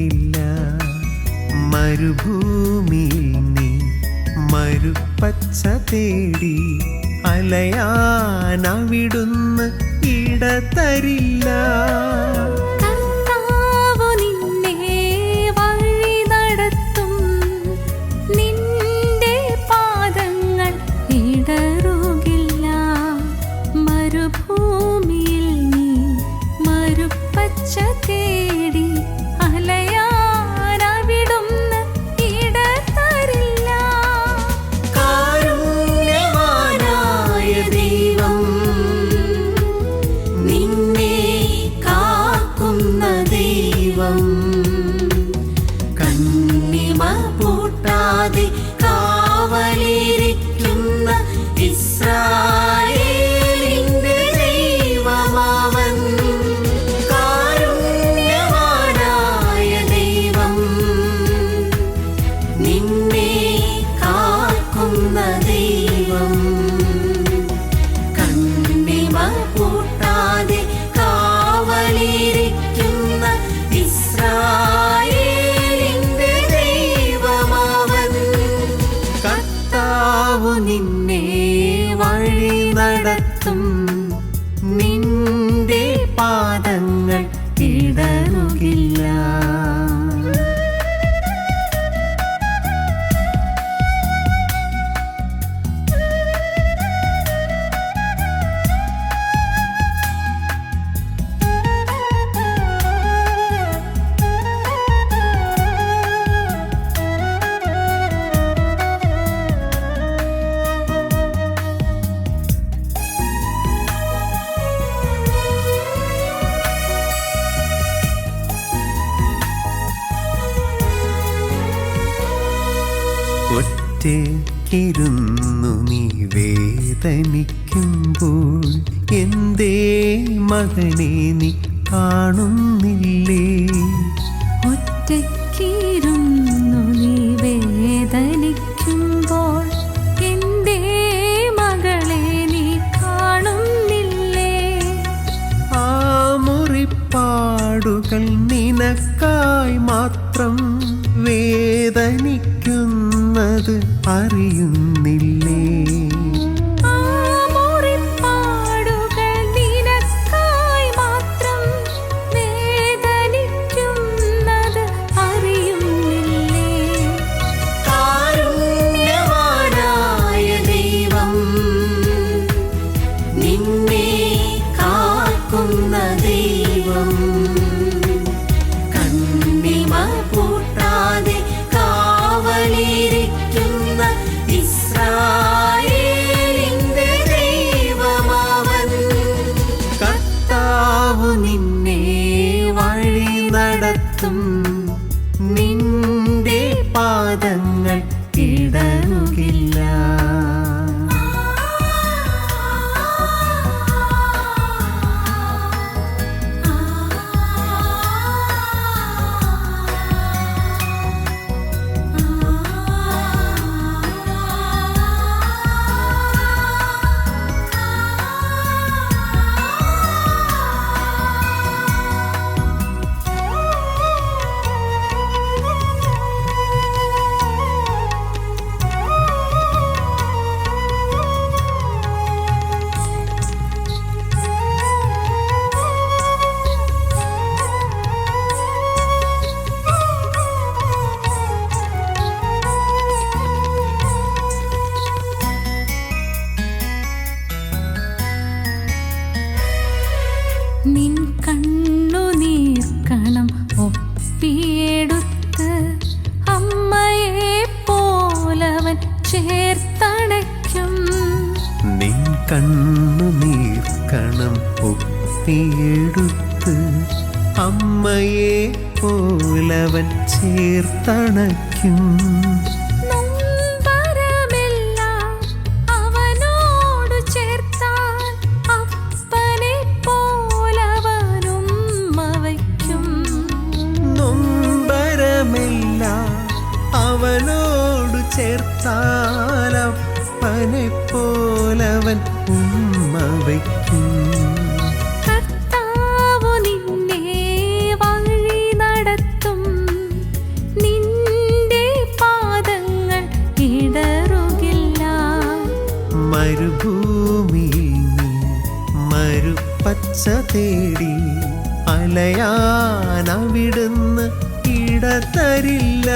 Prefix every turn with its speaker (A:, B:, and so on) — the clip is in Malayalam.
A: ഇല്ല. മരുഭൂമിയിൽ നീ മരുപ്പച്ച തേടി അലയാനവിടുന്ന്
B: ഇടത്തരില്ല തരില്ല മരുഭൂമിയിൽ வழி நடத்தும் ഒറ്റയ്ക്കിരുന്നു നീ വേദനിക്കുമ്പോൾ എന്തേ മകനെ നീ കാണുന്നില്ലേ?
A: ഒറ്റയ്ക്കിരുന്നു നീ വേദനിക്കുമ്പോൾ എന്തേ മകളെ നീ കാണുന്നില്ലേ?
B: ആ മുറിപ്പാടുകൾ നിനക്കായി മാത്രം
A: அது அறியும். தும் ചേർത്തണയ്ക്കും
B: നീ കണ്ണു നീർക്കണം ഒപ്പിയെടുത്ത് അമ്മയെ പോലവൻ ചേർത്തണയ്ക്കും
A: നൊമ്പരമെല്ലാം
B: ചേർത്താലപ്പനെ പോലവൻ ഉമ്മ വയ്ക്കും. മരുഭൂമിയിൽ നീ മരുപ്പച്ച തേടി അലയാനവിടുന്ന് ഇടതരില്ല.